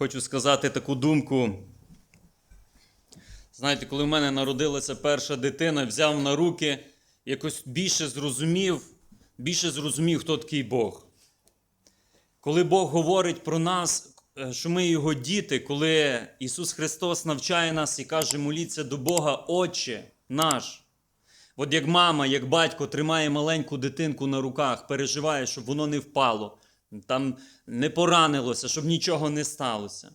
хочу сказати таку думку. Знаєте, коли в мене народилася перша дитина, взяв на руки, якось більше зрозумів, більше зрозумів, хто такий Бог. Коли Бог говорить про нас, е, що ми його діти, коли Ісус Христос навчає нас і каже, моліться до Бога, Отче наш. От як мама, як батько тримає маленьку дитинку на руках, переживає, щоб воно не впало, там не поранилося, щоб нічого не сталося.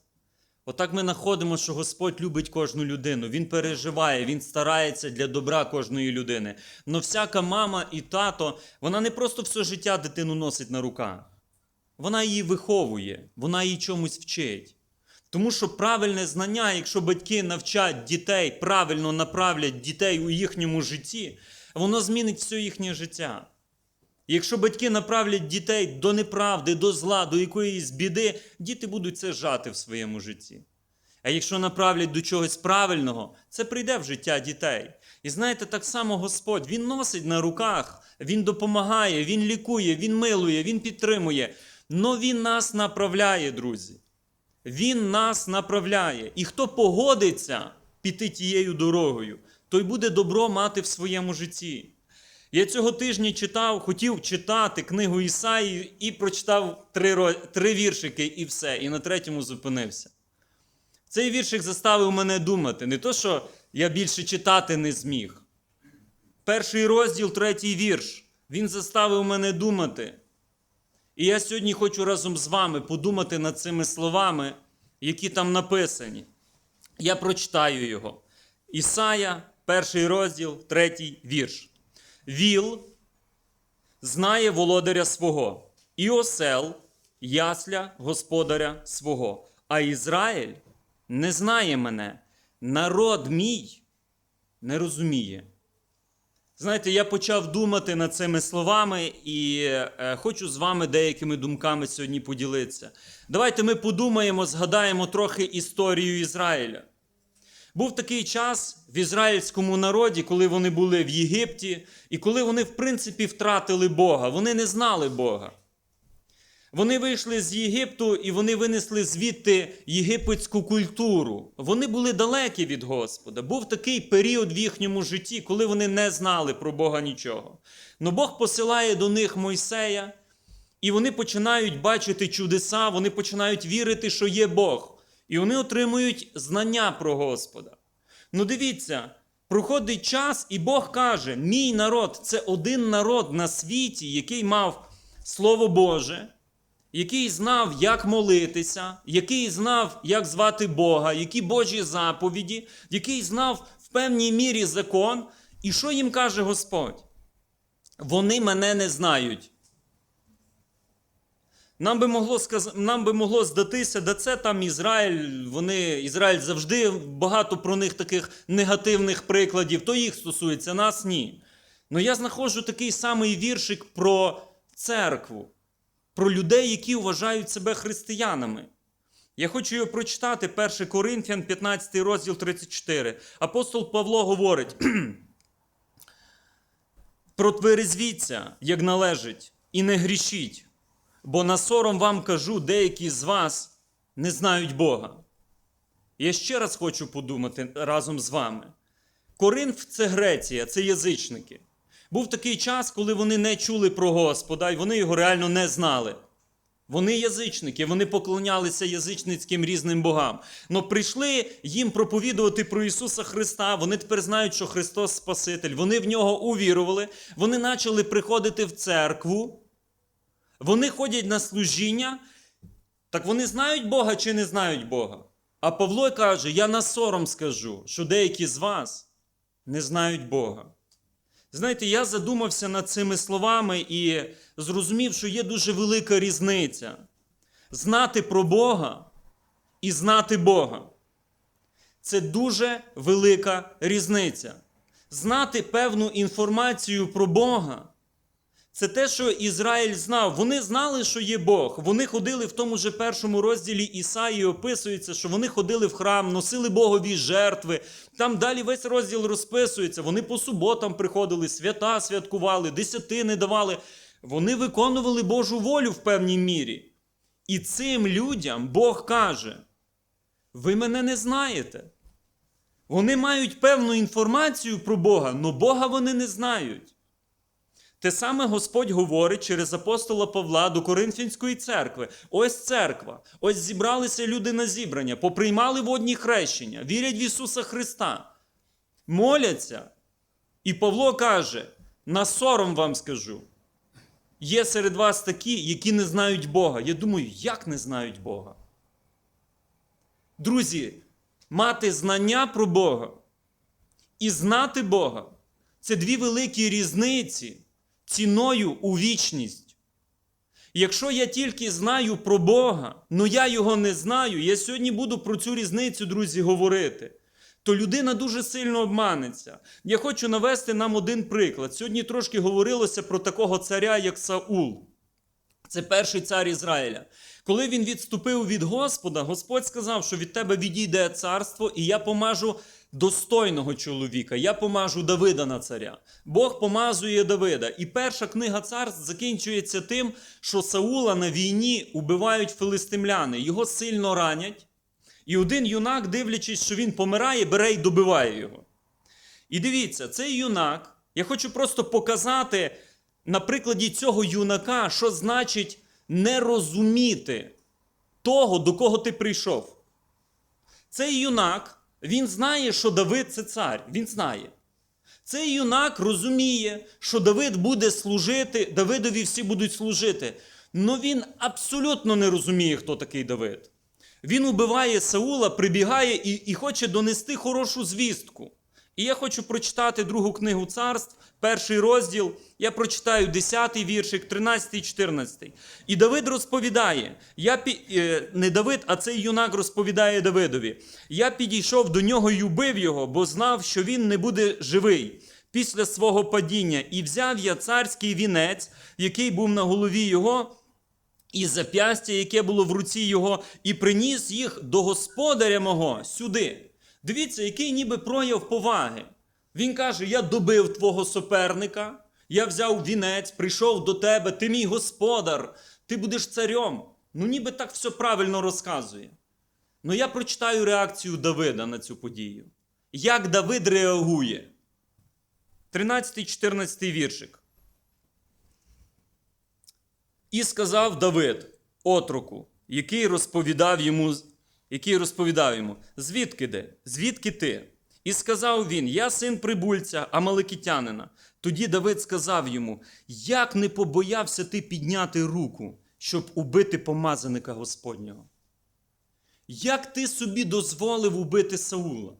Отак ми знаходимо, що Господь любить кожну людину. Він переживає, Він старається для добра кожної людини. Но всяка мама і тато, вона не просто все життя дитину носить на руках. Вона її виховує, вона її чомусь вчить. Тому що правильне знання, якщо батьки навчать дітей, правильно направлять дітей у їхньому житті, воно змінить все їхнє життя. Якщо батьки направлять дітей до неправди, до зла, до якоїсь біди, діти будуть це жати в своєму житті. А якщо направлять до чогось правильного, це прийде в життя дітей. І знаєте, так само Господь Він носить на руках, Він допомагає, Він лікує, Він милує, Він підтримує. Но Він нас направляє, друзі. Він нас направляє. І хто погодиться піти тією дорогою, той буде добро мати в своєму житті. Я цього тижня читав, хотів читати книгу Ісаї і прочитав три, три віршики і все, і на третьому зупинився. Цей віршик заставив мене думати. Не то, що я більше читати не зміг. Перший розділ, третій вірш. Він заставив мене думати. І я сьогодні хочу разом з вами подумати над цими словами, які там написані. Я прочитаю його. Ісая, перший розділ, третій вірш. Віл знає володаря свого, і осел ясля господаря свого. А Ізраїль не знає мене. Народ мій не розуміє. Знаєте, я почав думати над цими словами і е, хочу з вами деякими думками сьогодні поділитися. Давайте ми подумаємо, згадаємо трохи історію Ізраїля. Був такий час в ізраїльському народі, коли вони були в Єгипті, і коли вони, в принципі, втратили Бога. Вони не знали Бога. Вони вийшли з Єгипту і вони винесли звідти єгипетську культуру. Вони були далекі від Господа. Був такий період в їхньому житті, коли вони не знали про Бога нічого. Но Бог посилає до них Мойсея, і вони починають бачити чудеса, вони починають вірити, що є Бог. І вони отримують знання про Господа. Ну дивіться, проходить час, і Бог каже: мій народ це один народ на світі, який мав Слово Боже, який знав, як молитися, який знав, як звати Бога, які Божі заповіді, який знав в певній мірі закон. І що їм каже Господь? Вони мене не знають. Нам би могло сказ... нам би могло здатися, да це там Ізраїль. Вони Ізраїль завжди багато про них таких негативних прикладів. То їх стосується, нас ні. Ну я знаходжу такий самий віршик про церкву, про людей, які вважають себе християнами. Я хочу його прочитати 1 Коринфян, 15 розділ 34. Апостол Павло говорить: протверезвіться, як належить, і не грішіть, бо на сором вам кажу, деякі з вас не знають Бога. Я ще раз хочу подумати разом з вами. Коринф це Греція, це язичники. Був такий час, коли вони не чули про Господа, і вони його реально не знали. Вони язичники, вони поклонялися язичницьким різним богам. Но прийшли їм проповідувати про Ісуса Христа. Вони тепер знають, що Христос Спаситель. Вони в нього увірували. Вони почали приходити в церкву. Вони ходять на служіння. Так вони знають Бога чи не знають Бога? А Павло каже: Я на сором скажу, що деякі з вас не знають Бога. Знаєте, я задумався над цими словами і зрозумів, що є дуже велика різниця знати про Бога і знати Бога. Це дуже велика різниця. Знати певну інформацію про Бога. Це те, що Ізраїль знав. Вони знали, що є Бог. Вони ходили в тому же першому розділі Ісаї, описується, що вони ходили в храм, носили Богові жертви. Там далі весь розділ розписується. Вони по суботам приходили, свята святкували, десятини давали. Вони виконували Божу волю в певній мірі. І цим людям Бог каже: ви мене не знаєте. Вони мають певну інформацію про Бога, але Бога вони не знають. Те саме Господь говорить через апостола Павла до Коринфянської церкви. Ось церква, ось зібралися люди на зібрання, поприймали водні хрещення, вірять в Ісуса Христа, моляться. І Павло каже: на сором вам скажу. Є серед вас такі, які не знають Бога. Я думаю, як не знають Бога? Друзі, мати знання про Бога і знати Бога це дві великі різниці ціною у вічність. Якщо я тільки знаю про Бога, але я його не знаю, я сьогодні буду про цю різницю, друзі, говорити, то людина дуже сильно обманеться. Я хочу навести нам один приклад. Сьогодні трошки говорилося про такого царя, як Саул. Це перший цар Ізраїля. Коли він відступив від Господа, Господь сказав, що від тебе відійде царство, і я помажу достойного чоловіка. Я помажу Давида на царя. Бог помазує Давида. І перша книга царств закінчується тим, що Саула на війні убивають филистимляни. Його сильно ранять. І один юнак, дивлячись, що він помирає, бере і добиває його. І дивіться, цей юнак, я хочу просто показати на прикладі цього юнака, що значить не розуміти того, до кого ти прийшов. Цей юнак, він знає, що Давид це цар. Він знає. Цей юнак розуміє, що Давид буде служити, Давидові всі будуть служити. Але він абсолютно не розуміє, хто такий Давид. Він убиває Саула, прибігає і, і хоче донести хорошу звістку. І я хочу прочитати другу книгу царств, перший розділ. Я прочитаю 10 віршик, 13, 14. І Давид розповідає: я пі... е, не Давид, а цей юнак розповідає Давидові. Я підійшов до нього і убив його, бо знав, що він не буде живий після свого падіння. І взяв я царський вінець, який був на голові його і зап'ястя, яке було в руці його, і приніс їх до господаря мого сюди. Дивіться, який ніби прояв поваги. Він каже: Я добив твого суперника, я взяв вінець, прийшов до тебе, ти мій господар, ти будеш царем. Ну, ніби так все правильно розказує. Ну я прочитаю реакцію Давида на цю подію. Як Давид реагує? 13-14 віршик. І сказав Давид отроку, який розповідав йому, який розповідав йому, звідки де? Звідки ти? І сказав він: Я син прибульця, амаликитянина. Тоді Давид сказав йому: Як не побоявся ти підняти руку, щоб убити помазаника Господнього? Як ти собі дозволив убити Саула?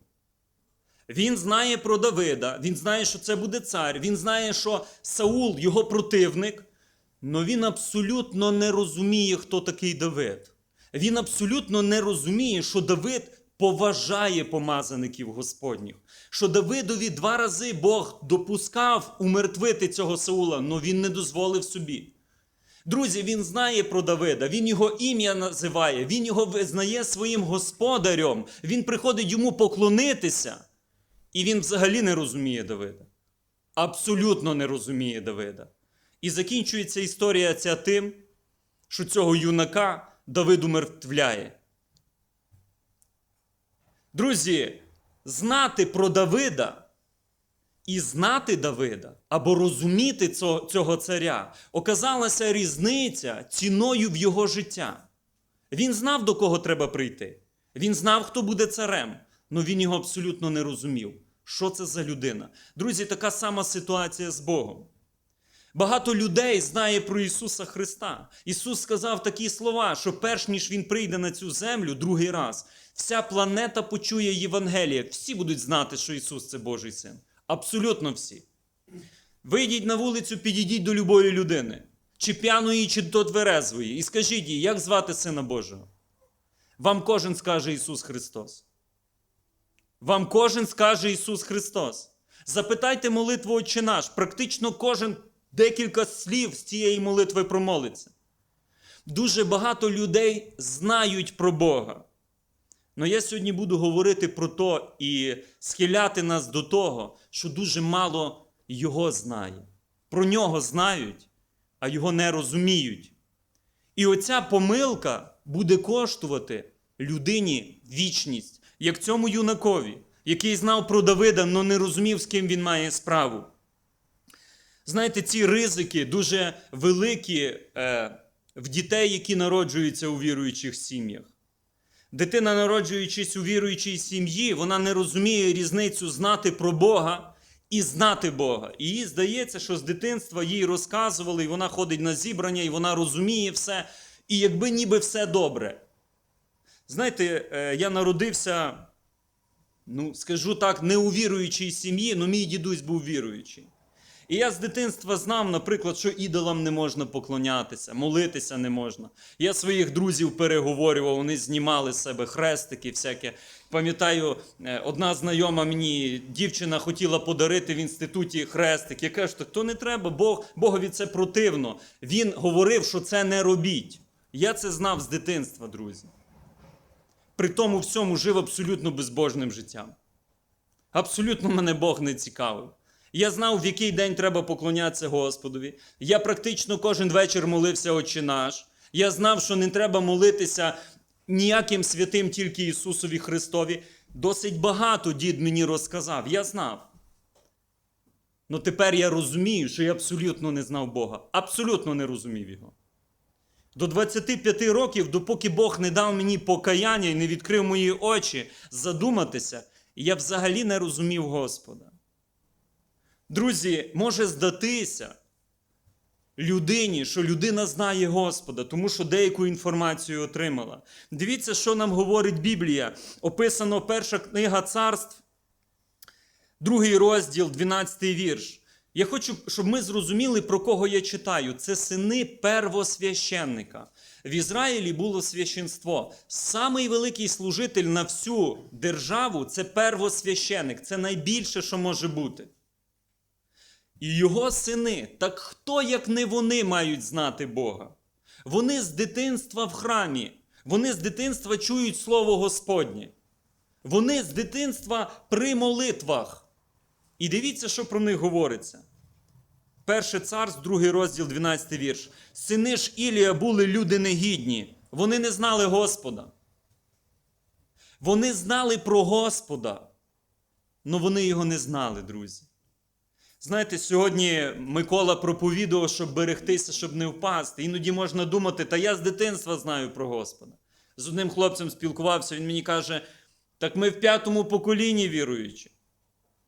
Він знає про Давида, він знає, що це буде цар, він знає, що Саул його противник. Но він абсолютно не розуміє, хто такий Давид. Він абсолютно не розуміє, що Давид поважає помазаників Господніх. Що Давидові два рази Бог допускав умертвити цього Саула, але він не дозволив собі. Друзі, він знає про Давида, він його ім'я називає, він його визнає своїм господарем, він приходить йому поклонитися. І він взагалі не розуміє Давида. Абсолютно не розуміє Давида. І закінчується історія ця тим, що цього юнака Давид умертвляє. Друзі, знати про Давида і знати Давида або розуміти цього, царя оказалася різниця ціною в його життя. Він знав, до кого треба прийти. Він знав, хто буде царем, але він його абсолютно не розумів. Що це за людина? Друзі, така сама ситуація з Богом. Багато людей знає про Ісуса Христа. Ісус сказав такі слова, що перш ніж Він прийде на цю землю другий раз, вся планета почує Євангеліє. Всі будуть знати, що Ісус це Божий син. Абсолютно всі. Вийдіть на вулицю, підійдіть до любої людини, чи п'яної, чи до тверезвої, і скажіть їй, як звати Сина Божого. Вам кожен скаже Ісус Христос. Вам кожен скаже Ісус Христос. Запитайте молитву Отче наш. Практично кожен декілька слів з цієї молитви промолиться. Дуже багато людей знають про Бога. Но я сьогодні буду говорити про то і схиляти нас до того, що дуже мало Його знає. Про нього знають, а його не розуміють. І оця помилка буде коштувати людині вічність, як цьому юнакові, який знав про Давида, але не розумів, з ким він має справу. Знаєте, ці ризики дуже великі е, в дітей, які народжуються у віруючих сім'ях. Дитина, народжуючись у віруючій сім'ї, вона не розуміє різницю знати про Бога і знати Бога. І їй здається, що з дитинства їй розказували, і вона ходить на зібрання, і вона розуміє все, і якби ніби все добре. Знаєте, е, я народився, ну, скажу так, не у віруючій сім'ї, але мій дідусь був віруючий. І я з дитинства знав, наприклад, що ідолам не можна поклонятися, молитися не можна. Я своїх друзів переговорював, вони знімали з себе хрестики всяке. Пам'ятаю, е, одна знайома мені дівчина хотіла подарити в інституті хрестик. Я кажу, то не треба, Бог, Богові це противно. Він говорив, що це не робіть. Я це знав з дитинства, друзі. При тому всьому жив абсолютно безбожним життям. Абсолютно мене Бог не цікавив. Я знав, в який день треба поклонятися Господові. Я практично кожен вечір молився Отче наш. Я знав, що не треба молитися ніяким святим, тільки Ісусові Христові. Досить багато дід мені розказав. Я знав. Ну тепер я розумію, що я абсолютно не знав Бога. Абсолютно не розумів Його. До 25 років, допоки Бог не дав мені покаяння і не відкрив мої очі задуматися, я взагалі не розумів Господа. Друзі, може здатися людині, що людина знає Господа, тому що деяку інформацію отримала. Дивіться, що нам говорить Біблія. Описано перша книга царств, другий розділ, 12 вірш. Я хочу, щоб ми зрозуміли, про кого я читаю. Це сини первосвященника. В Ізраїлі було священство. Самий великий служитель на всю державу це первосвященик. Це найбільше, що може бути. І його сини, так хто, як не вони, мають знати Бога? Вони з дитинства в храмі, вони з дитинства чують Слово Господнє. Вони з дитинства при молитвах. І дивіться, що про них говориться. Перше царств, другий розділ, 12 вірш. Сини ж Ілія були люди негідні. Вони не знали Господа. Вони знали про Господа, але вони його не знали, друзі. Знаєте, сьогодні Микола проповідував, щоб берегтися, щоб не впасти. Іноді можна думати, та я з дитинства знаю про Господа. З одним хлопцем спілкувався, він мені каже: так ми в п'ятому поколінні віруючі,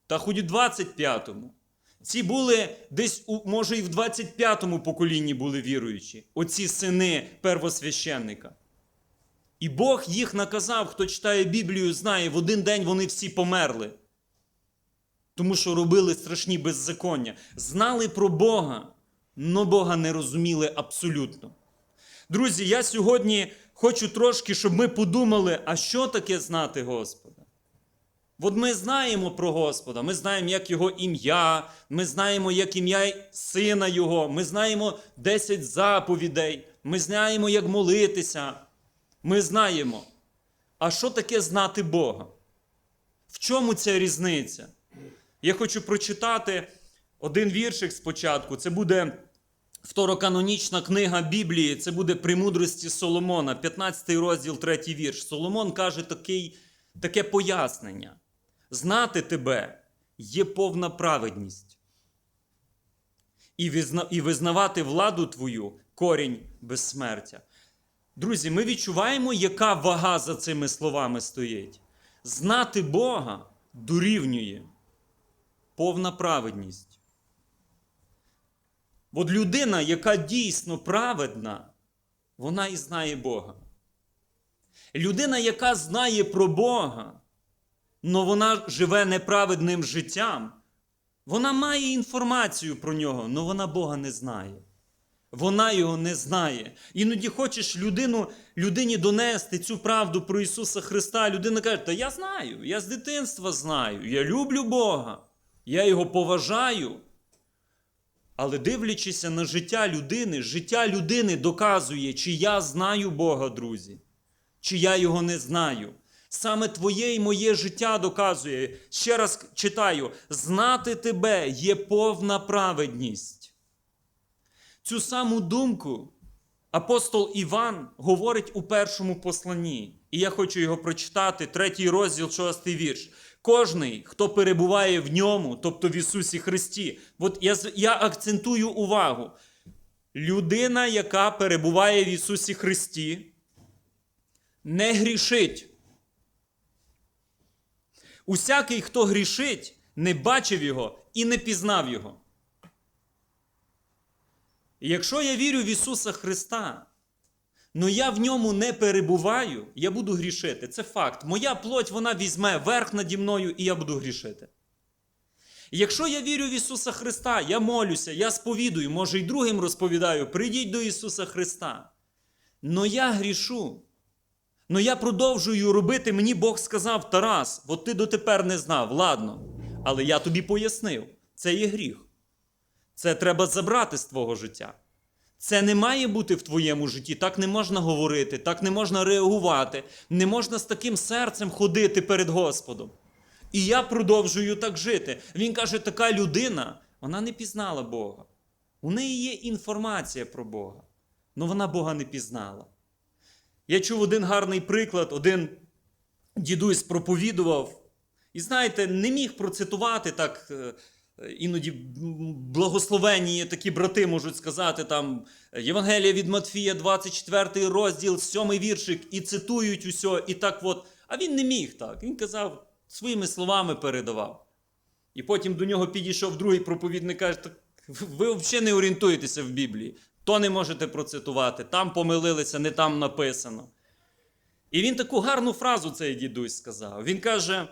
та хоч у 25-му. Ці були десь, може, і в 25-му поколінні були віруючі, оці сини первосвященника. І Бог їх наказав, хто читає Біблію, знає, в один день вони всі померли тому що робили страшні беззаконня. Знали про Бога, але Бога не розуміли абсолютно. Друзі, я сьогодні хочу трошки, щоб ми подумали, а що таке знати Господа? От ми знаємо про Господа, ми знаємо, як Його ім'я, ми знаємо, як ім'я Сина Його, ми знаємо 10 заповідей, ми знаємо, як молитися. Ми знаємо. А що таке знати Бога? В чому ця різниця? Я хочу прочитати один віршик спочатку. Це буде второканонічна книга Біблії, це буде «Премудрості Соломона, 15 розділ, 3 вірш. Соломон каже такий, таке пояснення: знати тебе є повна праведність, і визнавати владу твою корінь безсмертя. Друзі, ми відчуваємо, яка вага за цими словами стоїть. Знати Бога дорівнює повна праведність. От людина, яка дійсно праведна, вона і знає Бога. Людина, яка знає про Бога, але вона живе неправедним життям, вона має інформацію про нього, але вона Бога не знає. Вона його не знає. Іноді хочеш людину, людині донести цю правду про Ісуса Христа. Людина каже, та я знаю, я з дитинства знаю, я люблю Бога. Я його поважаю. Але дивлячися на життя людини, життя людини доказує, чи я знаю Бога, друзі, чи я його не знаю. Саме твоє і моє життя доказує. Ще раз читаю: знати тебе є повна праведність. Цю саму думку апостол Іван говорить у першому посланні. І я хочу його прочитати, третій розділ, шостий вірш. Кожний, хто перебуває в ньому, тобто в Ісусі Христі, от я, я акцентую увагу. Людина, яка перебуває в Ісусі Христі, не грішить. Усякий, хто грішить, не бачив його і не пізнав його. Якщо я вірю в Ісуса Христа, але я в ньому не перебуваю, я буду грішити. Це факт. Моя плоть вона візьме верх наді мною, і я буду грішити. Якщо я вірю в Ісуса Христа, я молюся, я сповідую, може й другим розповідаю, прийдіть до Ісуса Христа. Но я грішу. Но я продовжую робити, мені Бог сказав, Тарас, от ти дотепер не знав, ладно. Але я тобі пояснив, це є гріх. Це треба забрати з твого життя. Це не має бути в твоєму житті. Так не можна говорити, так не можна реагувати, не можна з таким серцем ходити перед Господом. І я продовжую так жити. Він каже, така людина, вона не пізнала Бога. У неї є інформація про Бога, але вона Бога не пізнала. Я чув один гарний приклад, один дідусь проповідував, і знаєте, не міг процитувати так. Е, Іноді благословенні такі брати можуть сказати там Євангелія від Матфія, 24 розділ, 7 віршик, і цитують усе, і так от. А він не міг так. Він казав, своїми словами передавав. І потім до нього підійшов другий проповідник каже: так ви взагалі не орієнтуєтеся в Біблії, то не можете процитувати, там помилилися, не там написано. І він таку гарну фразу цей дідусь сказав. Він каже: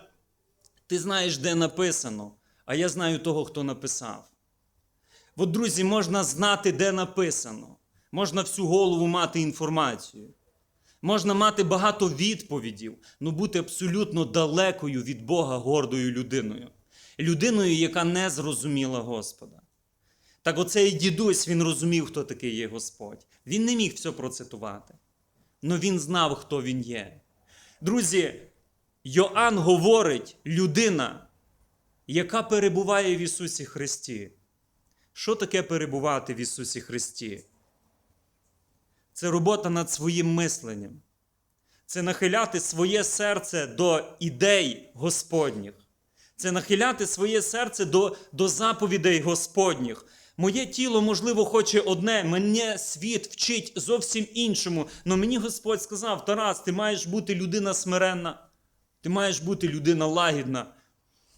Ти знаєш, де написано, а я знаю того, хто написав. От, друзі, можна знати, де написано. Можна всю голову мати інформацію. Можна мати багато відповідів, але бути абсолютно далекою від Бога гордою людиною. Людиною, яка не зрозуміла Господа. Так оцей дідусь він розумів, хто такий є Господь. Він не міг все процитувати. але він знав, хто він є. Друзі, Йоанн говорить, людина, яка перебуває в Ісусі Христі. Що таке перебувати в Ісусі Христі? Це робота над своїм мисленням. Це нахиляти своє серце до ідей Господніх. Це нахиляти своє серце до, до заповідей Господніх. Моє тіло, можливо, хоче одне, мене світ вчить зовсім іншому. Но мені Господь сказав: Тарас, ти маєш бути людина смиренна, ти маєш бути людина лагідна.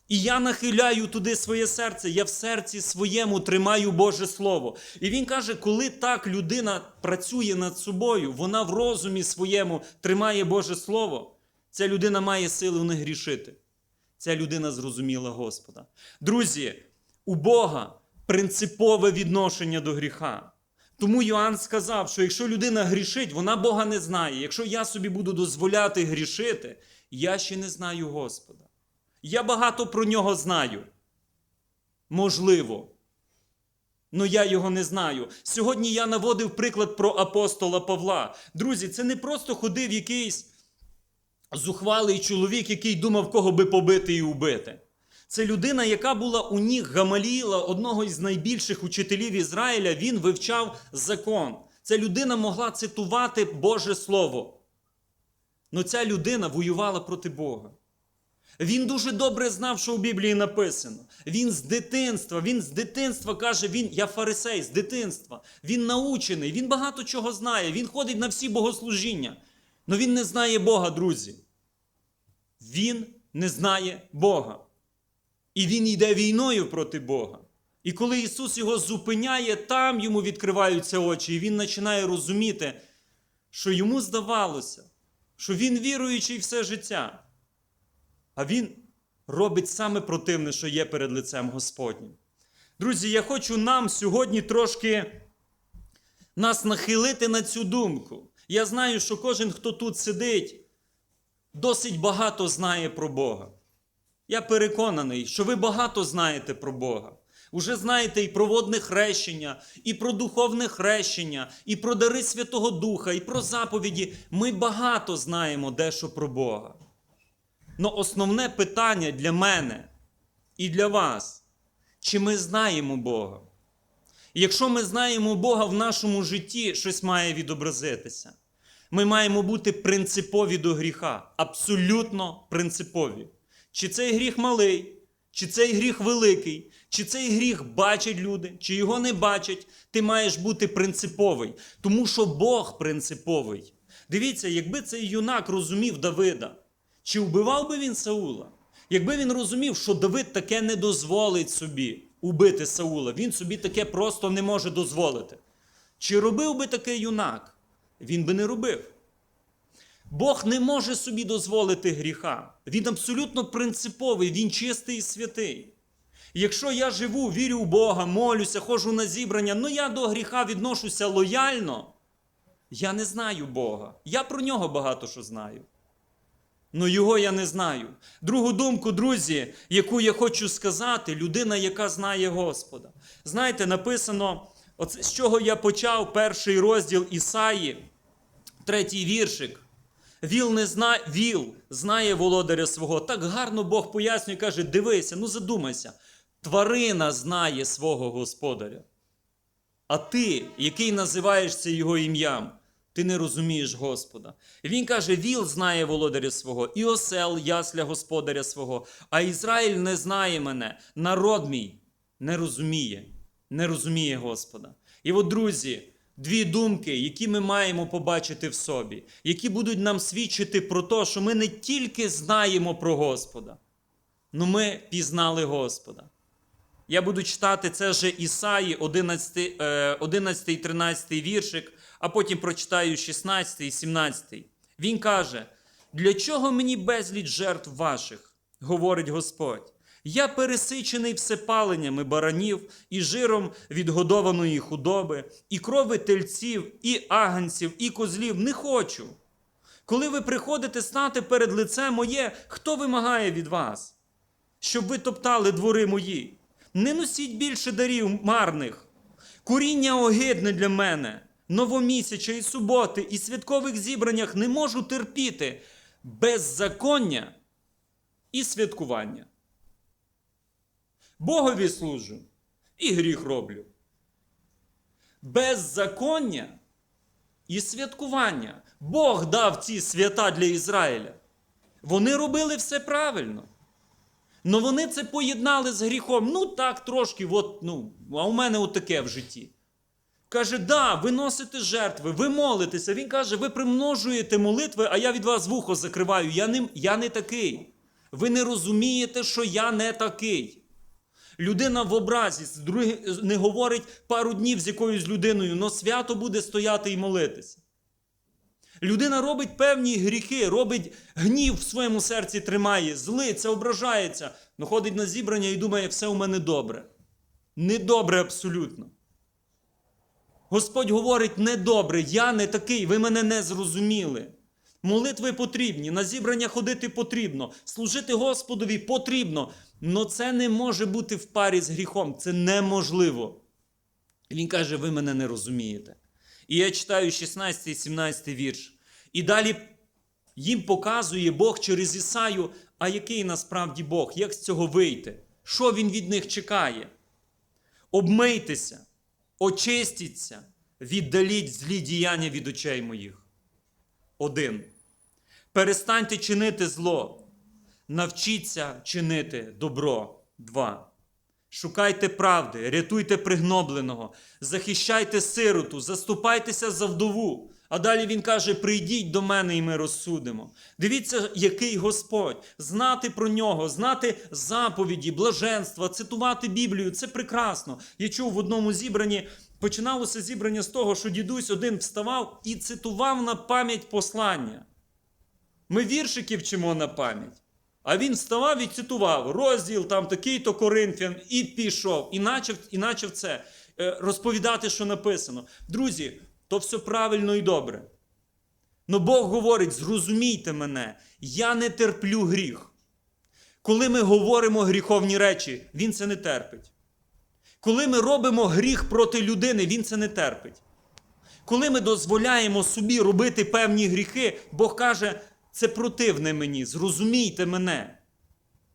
І я нахиляю туди своє серце, я в серці своєму тримаю Боже Слово. І він каже, коли так людина працює над собою, вона в розумі своєму тримає Боже Слово, ця людина має силу не грішити. Ця людина зрозуміла Господа. Друзі, у Бога принципове відношення до гріха. Тому Йоанн сказав, що якщо людина грішить, вона Бога не знає. Якщо я собі буду дозволяти грішити, я ще не знаю Господа. Я багато про нього знаю. Можливо. Но я його не знаю. Сьогодні я наводив приклад про апостола Павла. Друзі, це не просто ходив якийсь зухвалий чоловік, який думав, кого би побити і убити. Це людина, яка була у ніг Гамаліїла, одного із найбільших учителів Ізраїля, він вивчав закон. Ця людина могла цитувати Боже Слово. Но ця людина воювала проти Бога. Він дуже добре знав, що у Біблії написано. Він з дитинства, він з дитинства каже, він, я фарисей з дитинства. Він научений, він багато чого знає, він ходить на всі богослужіння. Але він не знає Бога, друзі. Він не знає Бога. І він йде війною проти Бога. І коли Ісус його зупиняє, там йому відкриваються очі, і він починає розуміти, що йому здавалося, що він віруючий все життя. А він робить саме противне, що є перед лицем Господнім. Друзі, я хочу нам сьогодні трошки нас нахилити на цю думку. Я знаю, що кожен, хто тут сидить, досить багато знає про Бога. Я переконаний, що ви багато знаєте про Бога. Уже знаєте і про водне хрещення, і про духовне хрещення, і про дари Святого Духа, і про заповіді. Ми багато знаємо дещо про Бога. Но основне питання для мене і для вас, чи ми знаємо Бога? І якщо ми знаємо Бога в нашому житті, щось має відобразитися. Ми маємо бути принципові до гріха, абсолютно принципові. Чи цей гріх малий, чи цей гріх великий, чи цей гріх бачать люди, чи його не бачать, ти маєш бути принциповий, тому що Бог принциповий. Дивіться, якби цей юнак розумів Давида, чи вбивав би він Саула? Якби він розумів, що Давид таке не дозволить собі убити Саула, він собі таке просто не може дозволити. Чи робив би таке юнак? Він би не робив. Бог не може собі дозволити гріха. Він абсолютно принциповий, він чистий і святий. Якщо я живу, вірю в Бога, молюся, ходжу на зібрання, ну я до гріха відношуся лояльно, я не знаю Бога. Я про нього багато що знаю. Ну його я не знаю. Другу думку, друзі, яку я хочу сказати, людина, яка знає Господа. Знаєте, написано, оце, з чого я почав перший розділ Ісаї, третій віршик. Віл не знає, віл знає володаря свого. Так гарно Бог пояснює, каже: дивися, ну задумайся. Тварина знає свого господаря. А ти, який називаєшся його ім'ям, ти не розумієш Господа. І він каже: Віл знає володаря свого, і осел ясля господаря свого, а Ізраїль не знає мене. Народ мій не розуміє, не розуміє Господа. І от, друзі, дві думки, які ми маємо побачити в собі, які будуть нам свідчити про те, що ми не тільки знаємо про Господа, але ми пізнали Господа. Я буду читати це вже Ісаї 11, е, 11 і 13 віршик, а потім прочитаю 16 і 17. Він каже: Для чого мені безліч жертв ваших? говорить Господь. Я пересичений всепаленнями баранів і жиром відгодованої худоби, і крови тельців, і агнців, і козлів не хочу. Коли ви приходите стати перед лицем моє, хто вимагає від вас? Щоб ви топтали двори мої. Не носіть більше дарів марних. Куріння огидне для мене, новомісяча і суботи, і святкових зібраннях не можу терпіти беззаконня і святкування. Богові служу і гріх роблю. Беззаконня і святкування. Бог дав ці свята для Ізраїля. Вони робили все правильно. Но вони це поєднали з гріхом. Ну так, трошки, от, ну, а у мене отаке в житті. Каже, да, ви носите жертви, ви молитеся. Він каже, ви примножуєте молитви, а я від вас вухо закриваю. Я не, я не такий. Ви не розумієте, що я не такий. Людина в образі не говорить пару днів з якоюсь людиною, но свято буде стояти і молитися. Людина робить певні гріхи, робить гнів в своєму серці тримає, злиться, ображається, но ходить на зібрання і думає, все у мене добре. Недобре абсолютно. Господь говорить, недобре, я не такий, ви мене не зрозуміли. Молитви потрібні, на зібрання ходити потрібно, служити Господові потрібно. Но це не може бути в парі з гріхом. Це неможливо. Він каже, ви мене не розумієте. І я читаю 16 і 17 вірш. І далі їм показує Бог через Ісаю, а який насправді Бог, як з цього вийти? Що Він від них чекає? Обмийтеся, очистіться, віддаліть злі діяння від очей моїх. Один. Перестаньте чинити зло. Навчіться чинити добро. Два. Шукайте правди, рятуйте пригнобленого, захищайте сироту, заступайтеся за вдову. А далі він каже: прийдіть до мене, і ми розсудимо. Дивіться, який Господь, знати про нього, знати заповіді, блаженства, цитувати Біблію це прекрасно. Я чув в одному зібранні, починалося зібрання з того, що дідусь один вставав і цитував на пам'ять послання. Ми віршики вчимо на пам'ять. А він вставав і цитував розділ там такий-то Коринфян, і пішов, і начав, і начав це е, розповідати, що написано. Друзі, то все правильно і добре. Но Бог говорить: зрозумійте мене, я не терплю гріх. Коли ми говоримо гріховні речі, Він це не терпить. Коли ми робимо гріх проти людини, Він це не терпить. Коли ми дозволяємо собі робити певні гріхи, Бог каже, це противне мені, зрозумійте мене.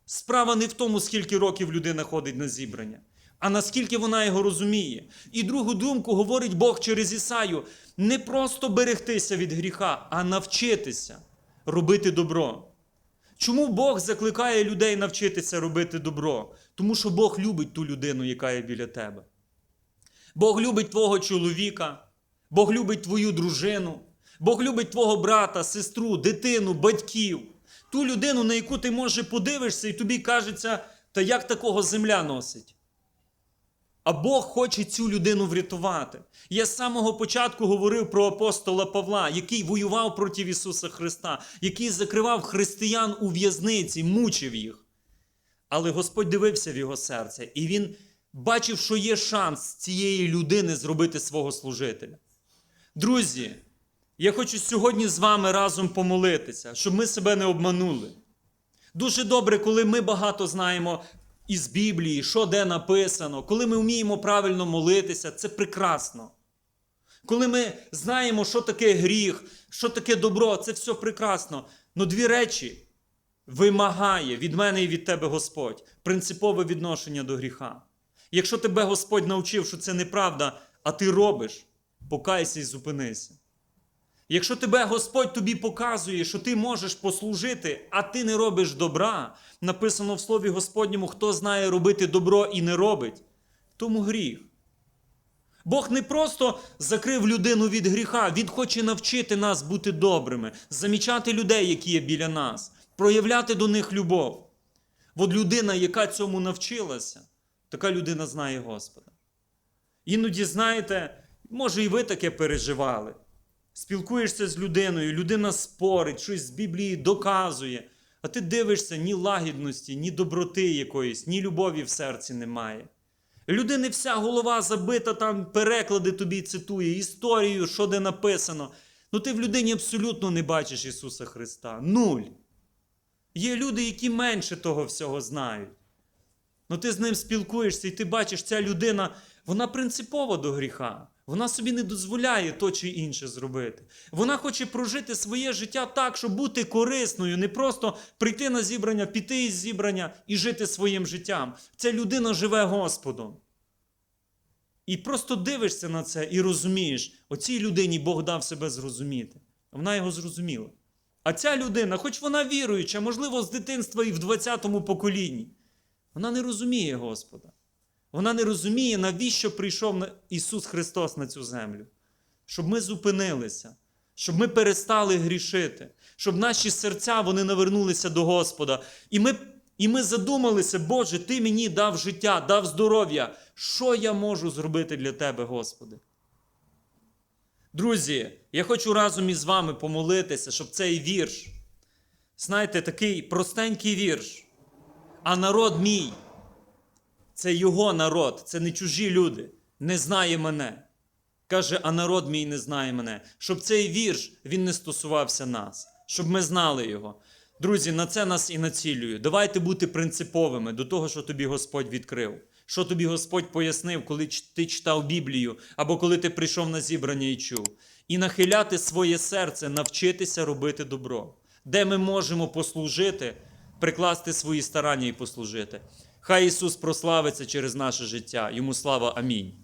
Справа не в тому, скільки років людина ходить на зібрання, а наскільки вона його розуміє. І другу думку говорить Бог через Ісаю: не просто берегтися від гріха, а навчитися робити добро. Чому Бог закликає людей навчитися робити добро? Тому що Бог любить ту людину, яка є біля тебе. Бог любить твого чоловіка, Бог любить твою дружину, Бог любить твого брата, сестру, дитину, батьків, ту людину, на яку ти може подивишся, і тобі кажеться, та як такого земля носить. А Бог хоче цю людину врятувати. Я з самого початку говорив про апостола Павла, який воював проти Ісуса Христа, який закривав християн у в'язниці, мучив їх. Але Господь дивився в його серце, і він бачив, що є шанс цієї людини зробити свого служителя. Друзі, я хочу сьогодні з вами разом помолитися, щоб ми себе не обманули. Дуже добре, коли ми багато знаємо із Біблії, що де написано, коли ми вміємо правильно молитися, це прекрасно. Коли ми знаємо, що таке гріх, що таке добро, це все прекрасно. Но дві речі вимагає від мене і від тебе Господь принципове відношення до гріха. Якщо тебе Господь навчив, що це неправда, а ти робиш, покайся і зупинися. Якщо тебе Господь тобі показує, що ти можеш послужити, а ти не робиш добра, написано в Слові Господньому, хто знає робити добро і не робить, тому гріх. Бог не просто закрив людину від гріха, Він хоче навчити нас бути добрими, замічати людей, які є біля нас, проявляти до них любов. От людина, яка цьому навчилася, така людина знає Господа. Іноді, знаєте, може і ви таке переживали. Спілкуєшся з людиною, людина спорить, щось з Біблії доказує, а ти дивишся ні лагідності, ні доброти якоїсь, ні любові в серці немає. Людини вся голова забита, там переклади тобі цитує, історію, що де написано. Ну ти в людині абсолютно не бачиш Ісуса Христа. Нуль. Є люди, які менше того всього знають. Ну ти з ним спілкуєшся, і ти бачиш, ця людина, вона принципова до гріха. Вона собі не дозволяє то чи інше зробити. Вона хоче прожити своє життя так, щоб бути корисною, не просто прийти на зібрання, піти із зібрання і жити своїм життям. Ця людина живе Господом. І просто дивишся на це і розумієш, оцій людині Бог дав себе зрозуміти. Вона його зрозуміла. А ця людина, хоч вона віруюча, можливо, з дитинства і в 20-му поколінні, вона не розуміє Господа. Вона не розуміє, навіщо прийшов Ісус Христос на цю землю. Щоб ми зупинилися, щоб ми перестали грішити, щоб наші серця вони навернулися до Господа. І ми, і ми задумалися, Боже, Ти мені дав життя, дав здоров'я. Що я можу зробити для Тебе, Господи? Друзі, я хочу разом із вами помолитися, щоб цей вірш, знаєте, такий простенький вірш. А народ мій, це його народ, це не чужі люди, не знає мене. Каже, а народ мій не знає мене. Щоб цей вірш він не стосувався нас, щоб ми знали його. Друзі, на це нас і націлюю. Давайте бути принциповими до того, що тобі Господь відкрив, що тобі Господь пояснив, коли ти читав Біблію, або коли ти прийшов на зібрання і чув. І нахиляти своє серце, навчитися робити добро. Де ми можемо послужити, прикласти свої старання і послужити. Хай Ісус прославиться через наше життя. Йому слава. Амінь.